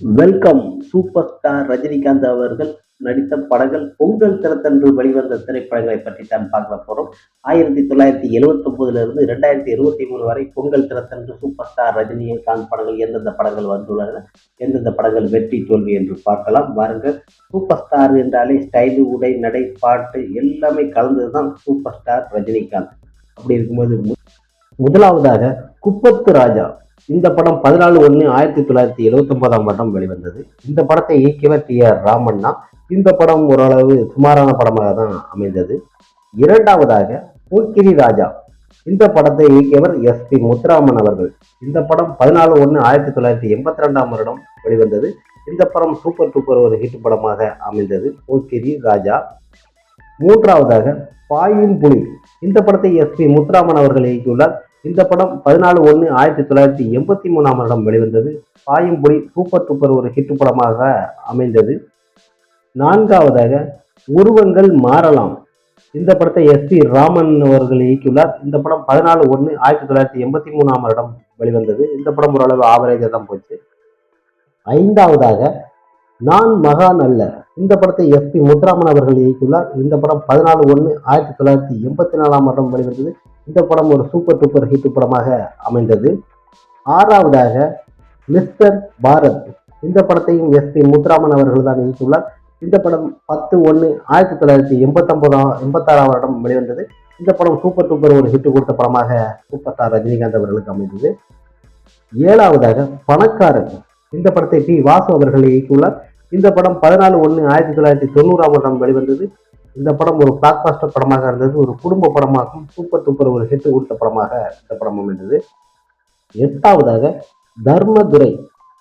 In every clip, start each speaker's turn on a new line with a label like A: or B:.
A: Welcome super star Rajinikanth அவர்கள் நடித்த படங்கள் பொங்கல் தினத்தன்று வெளிவந்த திரைப்படங்களை பற்றி தான் பார்க்க போகிறோம் ஆயிரத்தி தொள்ளாயிரத்தி எழுவத்தொம்போதுல இருந்து ரெண்டாயிரத்தி இருபத்தி மூணு வரை பொங்கல் தினத்தன்று சூப்பர் ஸ்டார் ரஜினிகாந்த் படங்கள் எந்தெந்த படங்கள் வந்துள்ளன எந்தெந்த படங்கள் வெற்றி தோல்வி என்று பார்க்கலாம். வாருங்கள் சூப்பர் ஸ்டார் என்றாலே ஸ்டைலு உடை நடை பாட்டு எல்லாமே கலந்தது தான் சூப்பர் ஸ்டார் ரஜினிகாந்த். அப்படி இருக்கும்போது முதலாவதாக குப்பத்து ராஜா இந்த படம் பதினாலு ஒன்று ஆயிரத்தி தொள்ளாயிரத்தி எழுவத்தொன்பதாம் வருடம் வெளிவந்தது. இந்த படத்தை இயக்கியவர் டி ஆர் ராமண்ணா. இந்த படம் ஓரளவு சுமாரான படமாக தான் அமைந்தது. இரண்டாவதாக பூக்கிரி ராஜா. இந்த படத்தை இயக்கியவர் எஸ் பி முத்துராமன் அவர்கள். இந்த படம் பதினாலு ஒன்று ஆயிரத்தி தொள்ளாயிரத்தி எண்பத்தி ரெண்டாம் வருடம் வெளிவந்தது. இந்த படம் சூப்பர் டூப்பர் ஒரு ஹிட் படமாக அமைந்தது. போக்கிரி ராஜா. மூன்றாவதாக பாயும் புலி. இந்த படத்தை எஸ் பி முத்துராமன் அவர்கள் இயக்கியுள்ளார். இந்த படம் பதினாலு ஒன்று ஆயிரத்தி தொள்ளாயிரத்தி எண்பத்தி மூணாம் வருடம் வெளிவந்தது. பாயம்பொடி சூப்பர் டூப்பர் ஒரு ஹிட் படமாக அமைந்தது. நான்காவதாக உருவங்கள் மாறலாம். இந்த படத்தை எஸ் பி ராமன் அவர்கள் இயக்கியுள்ளார். இந்த படம் பதினாலு ஒன்று ஆயிரத்தி தொள்ளாயிரத்தி எண்பத்தி மூணாம் வருடம் வெளிவந்தது. இந்த படம் ஓரளவு ஆவரேஜாக தான் போச்சு. ஐந்தாவதாக நான் மகான் அல்ல. இந்த படத்தை எஸ் பி முத்துராமன் அவர்கள் இயக்கியுள்ளார். இந்த படம் பதினாலு ஒன்று ஆயிரத்தி தொள்ளாயிரத்தி எண்பத்தி நாலாம் வருடம் வெளிவந்தது. இந்த படம் ஒரு சூப்பர் டூப்பர் ஹிட் படமாக அமைந்தது. ஆறாவதாக மிஸ்டர் பாரத். இந்த படத்தையும் எஸ் பி முத்துராமன் அவர்கள் தான் இயக்கியுள்ளார். இந்த படம் பத்து ஒன்று ஆயிரத்தி தொள்ளாயிரத்தி எண்பத்தொம்போதாம் எண்பத்தாறாம் வருடம் வெளிவந்தது. இந்த படம் சூப்பர் டூப்பர் ஒரு ஹிட் கொடுத்த படமாக சூப்பர் ஸ்டார் ரஜினிகாந்த் அவர்களுக்கு அமைந்தது. ஏழாவதாக பணக்காரன். இந்த படத்தை பி வாசு அவர்கள் இயக்கியுள்ளார். இந்த படம் பதினாலு ஒன்று ஆயிரத்தி தொள்ளாயிரத்தி தொண்ணூறாம் வருடம் வெளிவந்தது. இந்த படம் ஒரு பிளாக் பாஸ்டர் படமாக இருந்தது. ஒரு குடும்ப படமாகவும் சூப்பர் டூப்பர் ஒரு ஹிட் கொடுத்த படமாக இந்த படம் அமைந்தது. எட்டாவதாக தர்மதுரை.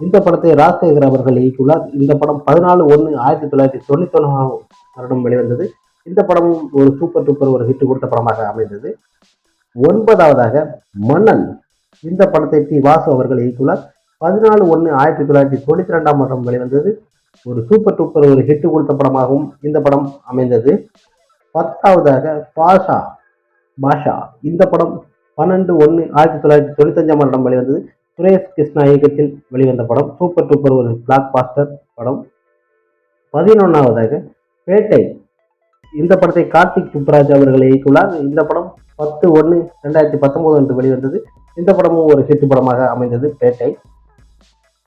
A: இந்த படத்தை ராஜசேகர் அவர்கள் இயக்கியுள்ளார். இந்த படம் பதினாலு ஒன்று ஆயிரத்தி தொள்ளாயிரத்தி தொண்ணூத்தி ஒன்றாம் வருடம் வெளிவந்தது. இந்த படமும் ஒரு சூப்பர் டூப்பர் ஒரு ஹிட் கொடுத்த படமாக அமைந்தது. ஒன்பதாவதாக மன்னன். இந்த படத்தை டி வாசு அவர்கள் இயக்கியுள்ளார். பதினாலு ஒன்று ஆயிரத்தி தொள்ளாயிரத்தி தொண்ணூற்றி ரெண்டாம் வருடம் வெளிவந்தது. ஒரு சூப்பர் டூப்பர் ஒரு ஹிட் கொடுத்த படமாகவும் இந்த படம் அமைந்தது. பத்தாவதாக பாஷா பாஷா. இந்த படம் பன்னெண்டு ஒன்று ஆயிரத்தி தொள்ளாயிரத்தி தொண்ணூத்தஞ்சாம் வருடம் வெளிவந்தது. சுரேஷ் கிருஷ்ணா இயக்கத்தில் வெளிவந்த படம். சூப்பர் டூப்பர் ஒரு பிளாக் பாஸ்டர் படம். பதினொன்றாவதாக பேட்டை. இந்த படத்தை கார்த்திக் சுப்ராஜ் அவர்கள் இயக்கியுள்ளார். இந்த படம் பத்து ஒன்று ரெண்டாயிரத்தி பத்தொம்போது அன்று வெளிவந்தது. இந்த படமும் ஒரு ஹிட் படமாக அமைந்தது. பேட்டை.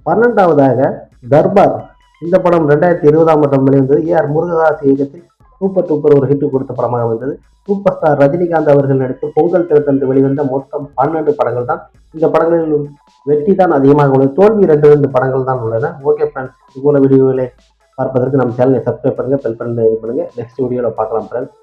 A: பன்னெண்டாவதாக தர்பார். இந்த படம் ரெண்டாயிரத்தி இருபதாம் ஆண்டு வெளிவந்தது ஏ ஆர் முருகதாஸ் இயக்கத்தில் சூப்பர் டூப்பர் ஒரு ஹிட் கொடுத்த படமாக வந்தது. சூப்பர் ஸ்டார் ரஜினிகாந்த் அவர்கள் நடித்து பொங்கல் திறத்தன்று வெளிவந்த மொத்தம் பன்னெண்டு படங்கள் தான். இந்த படங்களில் வெற்றி தான் அதிகமாக உள்ளது. தோல்வி ரெண்டு ரெண்டு படங்கள் தான் உள்ளன. ஓகே ஃப்ரெண்ட்ஸ் இது போல வீடியோகளை பார்ப்பதற்கு நம்ம சேனலை சப்ஸ்கிரைப் பண்ணுங்கள் பெல் பண்ணி இது பண்ணுங்கள் நெக்ஸ்ட் வீடியோவில் பார்க்கலாம் ஃப்ரெண்ட்ஸ்